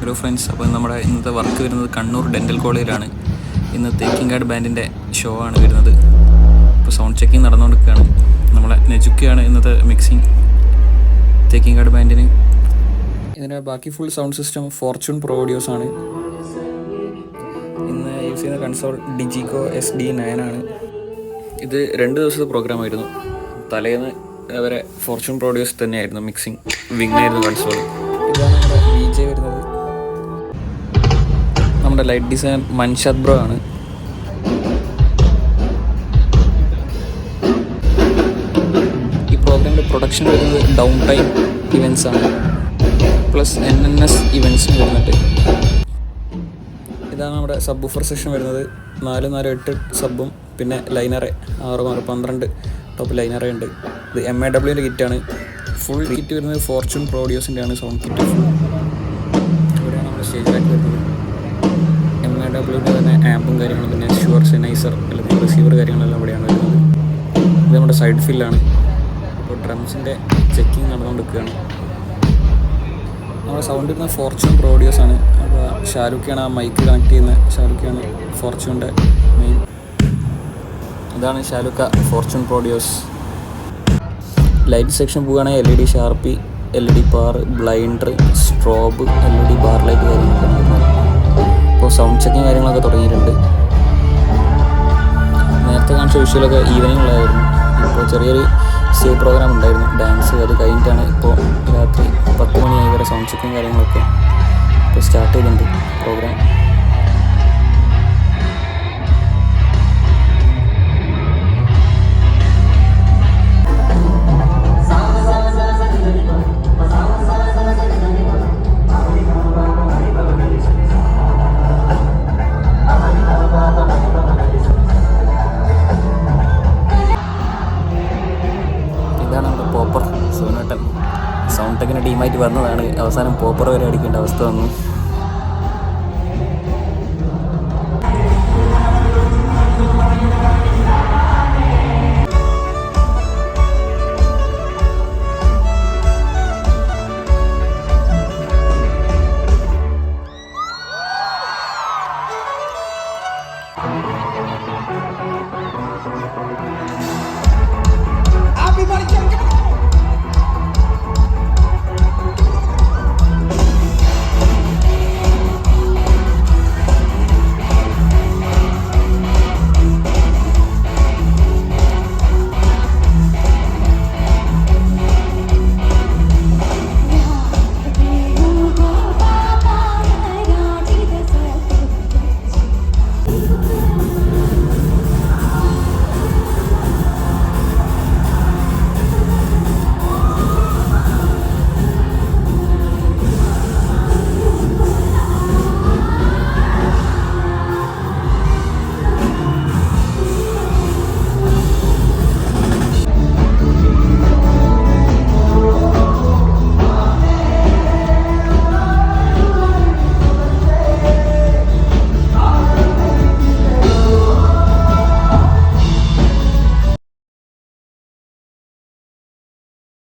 Hello friends അപ്പോൾ നമ്മുടെ ഇന്നത്തെ വർക്ക് വരുന്നത് കണ്ണൂർ ഡെന്റൽ കോളേജിലാണ് ഇന്ന് തേക്കിങ്കാട് ബാൻഡിന്റെ ഷോ ആണ് വരുന്നത്. ഇപ്പോൾ സൗണ്ട് ചെക്കിംഗ് നടന്നുകൊണ്ടിരിക്കുകയാണ്. നമ്മളെ നെജുക്കയാണ് ഇന്നത്തെ മിക്സിങ് തേക്കിങ്കാട് ബാൻഡിന് ഇതിന്റെ ബാക്കി full sound system Fortune Produce ആണ്. ഇന്ന് യൂസ് ചെയ്യുന്ന console DiGiCo S D nine ആണ്. ഇത് രണ്ട് ദിവസത്തെ പ്രോഗ്രാമായിരുന്നു തലേന്ന് വരെ ഫോർച്യൂൺ പ്രോഡ്യൂസ് തന്നെയായിരുന്നു മിക്സിങ് വിങ് ആയിരുന്നു കൺസോൾ ഇതാണ് നമ്മുടെ വി ജെ വരുന്നത്. നമ്മുടെ ലൈറ്റ് ഡിസൈൻ മൻഷാദ് ബ്രോ ആണ്. ഈ പ്രോഗ്രാമിന്റെ പ്രൊഡക്ഷൻ വരുന്നത് ഡൗൺ ടൈം ഇവൻസ് ആണ് പ്ലസ് എൻ എൻ എസ് ഇവൻസും വരുന്നുണ്ട്. ഇതാണ് നമ്മുടെ സബ് ബുഫർ സെക്ഷൻ വരുന്നത്. നാല് നാല് എട്ട് സബും പിന്നെ ലൈനറെ ആറ് ആറ് പന്ത്രണ്ട് ടോപ്പ് ലൈനറെ ഉണ്ട്. ഇത് എം എ ഡബ്ല്യൂന്റെ കിറ്റാണ് ഫുൾ കിറ്റ് വരുന്നത് ഫോർച്യൂൺ പ്രോഡ്യൂസിന്റെ ആണ് സൗണ്ട് കിറ്റ് ഇവിടെയാണ് നമ്മുടെ സ്റ്റേജിലായിട്ട് വരുന്നത്. എ തന്നെ ആമ്പും കാര്യങ്ങളും പിന്നെ ഷുവർ സെനൈസർ അല്ലെങ്കിൽ റിസീവർ കാര്യങ്ങളെല്ലാം ഇവിടെയാണ് വരുന്നത്. ഇത് നമ്മുടെ സൈഡ് ഫില്ലാണ് അപ്പോൾ ഡ്രംസിന്റെ ചെക്കിങ് നടന്നുകൊണ്ടിരിക്കുകയാണ്. നമ്മുടെ സൗണ്ട് ഇരുന്ന ഫോർച്യൂൺ പ്രോഡ്യൂസ് ആണ്. അപ്പോൾ ഷാരൂഖാണ് ആ മൈക്ക് കണക്ട് ചെയ്യുന്നത്. ഷാരൂഖാണ് ഫോർച്യൂണിന്റെ മെയിൻ ഇതാണ് Shahrukh fortune produce light section പോവുകയാണെങ്കിൽ L E D sharpy L E D bar blinder strobe L E D bar light കാര്യങ്ങളൊക്കെ സൗണ്ട് ചെക്കിങ് കാര്യങ്ങളൊക്കെ തുടങ്ങിയിട്ടുണ്ട്. നേരത്തെ കാണിച്ച വിഷ്വലൊക്കെ ഈവനിങ് ഉള്ളതായിരുന്നു ഇപ്പോൾ ചെറിയൊരു സ്റ്റേജ് പ്രോഗ്രാം ഉണ്ടായിരുന്നു. ഡാൻസ് അത് കഴിഞ്ഞിട്ടാണ് ഇപ്പോൾ രാത്രി പത്ത് മണിയായി വരെ സൗണ്ട് ചെക്കിങ് കാര്യങ്ങളൊക്കെ ഇപ്പോൾ സ്റ്റാർട്ട് ചെയ്തിട്ടുണ്ട് പ്രോഗ്രാം സൗണ്ട് ടീമായിട്ട് വന്നതാണ്. അവസാനം പോപ്പർ വരെ അടിക്കേണ്ട അവസ്ഥ വന്നു.